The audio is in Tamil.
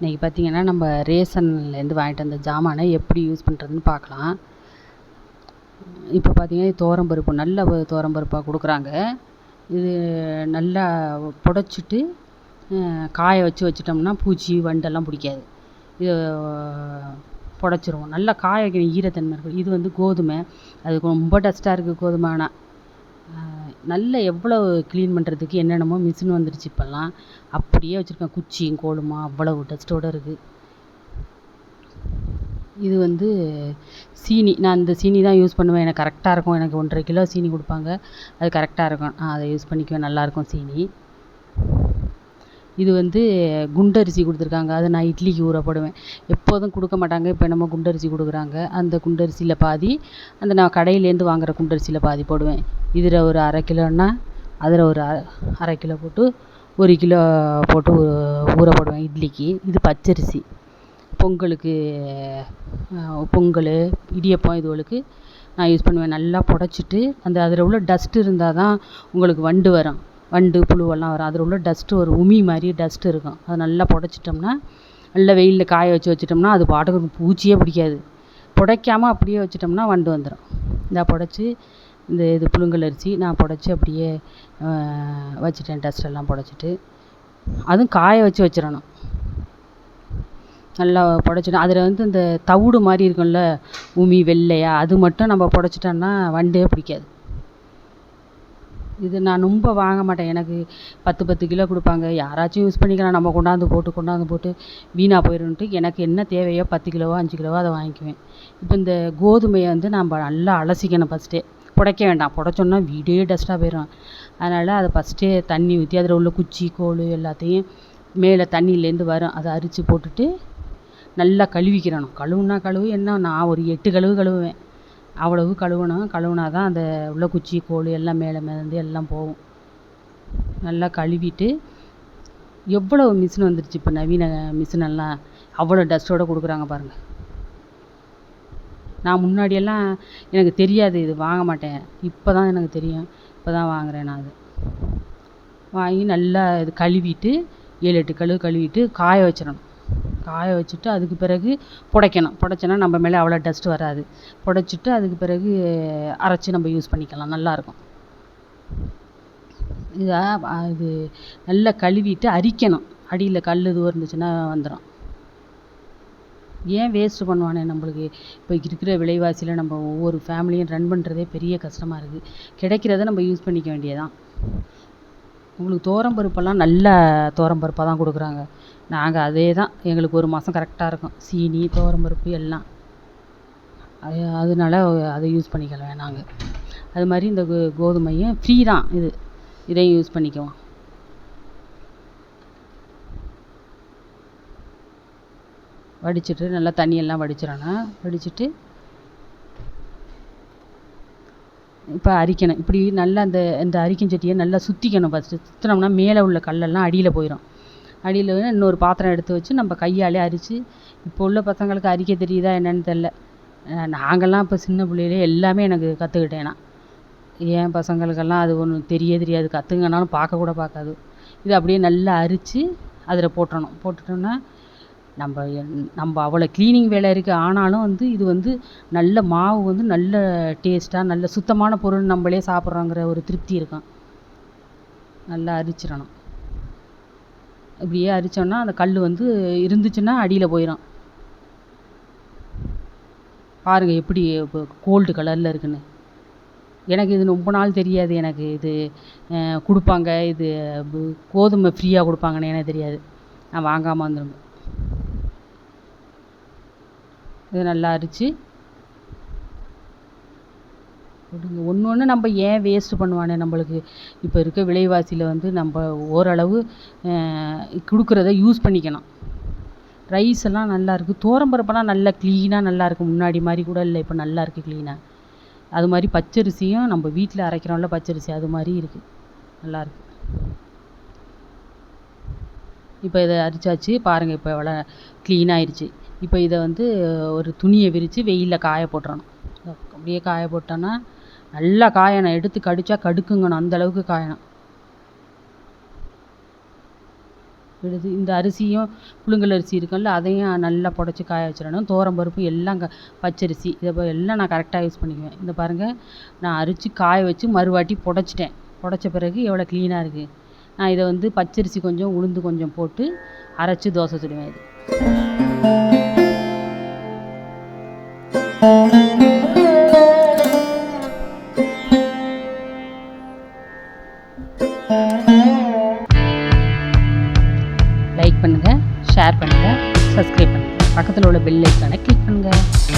இன்றைக்கி பார்த்திங்கன்னா நம்ம ரேஷன்லேருந்து வாங்கிட்டு வந்த ஜாமானை எப்படி யூஸ் பண்ணுறதுன்னு பார்க்கலாம். இப்போ பார்த்திங்கன்னா தோரம்பருப்பு நல்ல தோரம்பருப்பாக கொடுக்குறாங்க. இது நல்லா புடச்சிட்டு காய வச்சு வச்சிட்டோம்னா பூச்சி வண்டெல்லாம் பிடிக்காது. இது புடச்சிருவோம். நல்லா காய வைக்கணும் ஈரத்தன்மை இருக்கும் இது வந்து கோதுமை. அது ரொம்ப டஸ்ட்டாக இருக்குது கோதுமை ஆனால் நல்ல எவ்வளோ க்ளீன் பண்ணுறதுக்கு என்னென்னமோ மிஷின் வந்துடுச்சு இப்போல்லாம். அப்படியே வச்சுருக்கேன். குச்சியும் கோலுமா அவ்வளவு டஸ்ட்டோடு இருக்குது இது வந்து சீனி. நான் இந்த சீனி தான் யூஸ் பண்ணுவேன். எனக்கு கரெக்டாக இருக்கும். எனக்கு ஒன்றரை கிலோ சீனி கொடுப்பாங்க. அது கரெக்டாக இருக்கும். நான் அதை யூஸ் பண்ணிக்குவேன். நல்லாயிருக்கும் சீனி. இது வந்து குண்டரிசி கொடுத்துருக்காங்க. அதை நான் இட்லிக்கு ஊற போடுவேன். எப்போதும் கொடுக்க மாட்டாங்க. இப்போ என்னமோ குண்டரிசி கொடுக்குறாங்க. அந்த குண்டரிசியில் பாதி அந்த நான் கடையிலேருந்து வாங்குகிற குண்டரிசியில் பாதி போடுவேன். இதில் ஒரு அரை கிலோன்னா அதில் ஒரு அரை கிலோ போட்டு ஒரு கிலோ போட்டு ஊற போடுவேன் இட்லிக்கு. இது பச்சரிசி. பொங்கலுக்கு பொங்கல் இடியப்பம் இதுகளுக்கு நான் யூஸ் பண்ணுவேன். நல்லா புடச்சிட்டு அந்த அதில் உள்ள டஸ்ட்டு இருந்தால் தான் உங்களுக்கு வண்டு வரும். வண்டு புழுவெல்லாம் வரும். அதில் உள்ள டஸ்ட்டு ஒரு உமி மாதிரி டஸ்ட்டு இருக்கும். அதை நல்லா புடச்சிட்டோம்னா நல்லா வெயிலில் காய வச்சு வச்சிட்டோம்னா அது பாட்டுக்கு பூச்சியே பிடிக்காது. புடைக்காமல் அப்படியே வச்சிட்டோம்னா வண்டு வந்துடும் இந்த புடச்சி இந்த இது புழுங்கல் அரிசி நான் புடச்சி அப்படியே வச்சிட்டேன் டஸ்ட்டெல்லாம் புடச்சிட்டு. அதுவும் காய வச்சு வச்சிடணும். நல்லா புடச்சிட்டு அதில் வந்து இந்த தவிடு மாதிரி இருக்கும்ல உமி வெள்ளையாக அது மட்டும் நம்ம புடச்சிட்டோம்னா வண்டே பிடிக்காது. இது நான் ரொம்ப வாங்க மாட்டேன். எனக்கு பத்து பத்து கிலோ கொடுப்பாங்க. யாராச்சும் யூஸ் பண்ணிக்கலாம். நம்ம கொண்டாந்து போட்டு கொண்டாந்து போட்டு வீணாக போயிடும்ன்ட்டு எனக்கு என்ன தேவையோ பத்து கிலோவோ அஞ்சு கிலோவோ அதை வாங்கிக்குவேன். இப்போ இந்த கோதுமையை வந்து நம்ம நல்லா அலசிக்கணும் ஃபஸ்ட்டே புடைக்க வேண்டாம். புடைச்சோன்னா வீடே டஸ்ட்டாக போயிடும் அதனால் அதை ஃபஸ்ட்டே தண்ணி ஊற்றி அதில் உள்ள குச்சி கோல் எல்லாத்தையும் மேலே தண்ணியிலேருந்து வரும். அதை அரித்து போட்டுட்டு நல்லா கழுவிக்கிறணும். கழுவுனா கழுவு என்ன நான் ஒரு எட்டு கழுவு கழுவுவேன். அவ்வளவு கழுவணும் கழுவினா தான் அந்த உள்ள குச்சி கோல் எல்லாம் மேலே மிதந்து எல்லாம் போகும். நல்லா கழுவிட்டு எவ்வளோ மிஷின் வந்துருச்சு இப்போ நவீன மிஷினெல்லாம் அவ்வளோ டஸ்ட்டோடு கொடுக்குறாங்க பாருங்கள் நான் முன்னாடியெல்லாம் எனக்கு தெரியாது இது வாங்க மாட்டேன். இப்போ தான் எனக்கு தெரியும். இப்போ தான் வாங்குகிறேன் நான் அது. வாங்கி நல்லா இது கழுவிட்டு ஏழு எட்டு கழுவு கழுவிட்டு காய வச்சிடணும். காய வச்சுட்டு அதுக்கு பிறகு புடைக்கணும். புடைச்சோன்னா நம்ம மேலே அவ்வளோ டஸ்ட்டு வராது. புடைச்சிட்டு அதுக்கு பிறகு அரைச்சி நம்ம யூஸ் பண்ணிக்கலாம். நல்லாயிருக்கும் இதை இது நல்லா கழுவிட்டு அரிக்கணும். அடியில் கல் இதுவும் இருந்துச்சுன்னா வந்துடும் ஏன் வேஸ்ட்டு பண்ணுவானே நம்மளுக்கு? இப்போ இருக்கிற விலைவாசியில் நம்ம ஒவ்வொரு ஃபேமிலியும் ரன் பண்ணுறதே பெரிய கஷ்டமாக இருக்குது கிடைக்கிறத நம்ம யூஸ் பண்ணிக்க வேண்டியதுதான். உங்களுக்கு துவரம் பருப்பெல்லாம் நல்ல துவரம் பருப்பாக தான் கொடுக்குறாங்க. நாங்கள் அதே தான் எங்களுக்கு ஒரு மாதம் கரெக்டாக இருக்கும். சீனி துவரம் பருப்பு எல்லாம். அது அதனால அதை யூஸ் பண்ணிக்கலாம் நாங்கள் அது மாதிரி இந்த கோ கோதுமையும் ஃப்ரீ தான். இது இதையும் யூஸ் பண்ணிக்குவோம். வடிச்சிட்டு நல்லா தண்ணியெல்லாம் வடிச்சிடணும். வடிச்சிட்டு இப்போ அரிக்கணும். இப்படி நல்லா அந்த இந்த அரிக்கும் சட்டியை நல்லா சுற்றிக்கணும் ஃபஸ்ட்டு சுற்றினோம்னா மேலே உள்ள கல்லெல்லாம் அடியில் போயிடும் அடியில் இன்னொரு பாத்திரம் எடுத்து வச்சு நம்ம கையாலே அரித்து இப்போ உள்ள பசங்களுக்கு அரிக்க தெரியுதா என்னென்னு தெரில நாங்கள்லாம் இப்போ சின்ன பிள்ளையிலே எல்லாமே எனக்கு கற்றுக்கிட்டேன் நான். என் பசங்களுக்கெல்லாம் அது ஒன்றும் தெரிய தெரியாது. கற்றுங்கனாலும் பார்க்க கூட பார்க்காது. இது அப்படியே நல்லா அரித்து அதில் போட்டுறணும் போட்டுட்டோன்னா நம்ம நம்ம அவ்வளோ க்ளீனிங் வேலை இருக்குது ஆனாலும் வந்து இது வந்து நல்ல மாவு வந்து நல்ல டேஸ்ட்டாக நல்ல சுத்தமான பொருள் நம்மளே சாப்பிட்றோங்கிற ஒரு திருப்தி இருக்கும். நல்லா அரிச்சிடணும். இப்படியே அரிச்சோன்னா அந்த கல் வந்து இருந்துச்சுன்னா அடியில் போயிடும் பாருங்கள் எப்படி இப்போ கோல்டு கலரில் இருக்குன்னு. எனக்கு இது ரொம்ப நாள் தெரியாது எனக்கு இது கொடுப்பாங்க இது கோதுமை ஃப்ரீயாக கொடுப்பாங்கன்னு எனக்கு தெரியாது. நான் வாங்காமல் வந்துடுவேன் இது நல்லா அரித்து கொடுங்க. ஒன்று ஒன்று நம்ம ஏன் வேஸ்ட்டு பண்ணுவானே நம்மளுக்கு? இப்போ இருக்க விலைவாசியில் வந்து நம்ம ஓரளவு கொடுக்குறத யூஸ் பண்ணிக்கணும் ரைஸ் எல்லாம் நல்லாயிருக்கு இருக்குது துவரம்பருப்பெல்லாம் நல்லா க்ளீனாக நல்லாயிருக்கு முன்னாடி மாதிரி கூட இல்லை. இப்போ நல்லாயிருக்கு க்ளீனாக அது மாதிரி பச்சரிசியும் நம்ம வீட்டில் அரைக்கிறோம்ல பச்சரிசி அது மாதிரி இருக்குது நல்லாயிருக்கு இப்போ இதை அரிச்சாச்சு. பாருங்கள் இப்போ எவ்வளோ க்ளீனாகிடுச்சு இப்போ இதை வந்து ஒரு துணியை விரித்து வெயிலில் காய போட்டுறணும். அப்படியே காய போட்டோன்னா நல்லா காயணும் எடுத்து கடித்தா கடுக்குங்கணும் அந்தளவுக்கு காயணும் விடுது இந்த அரிசியும் புழுங்கல் அரிசி இருக்குல்ல அதையும் நல்லா புடச்சி காய வச்சிடணும். துவரம் பருப்பு எல்லாம் க பச்சரிசி இதை ப எல்லாம் நான் கரெக்டாக யூஸ் பண்ணிக்குவேன். இந்த பாருங்கள் நான் அரிச்சு காய வச்சு மறுவாட்டி புடச்சிட்டேன். புடச்ச பிறகு எவ்வளோ க்ளீனாக இருக்குது நான் இதை வந்து பச்சரிசி கொஞ்சம் உளுந்து கொஞ்சம் போட்டு அரைச்சி தோசை சுடுவேன் இது. லைக் பண்ணுங்கள் ஷேர் பண்ணுங்கள் சப்ஸ்கிரைப் பண்ணுங்கள் பக்கத்தில் உள்ள பெல் ஐக்கானை கிளிக் பண்ணுங்கள்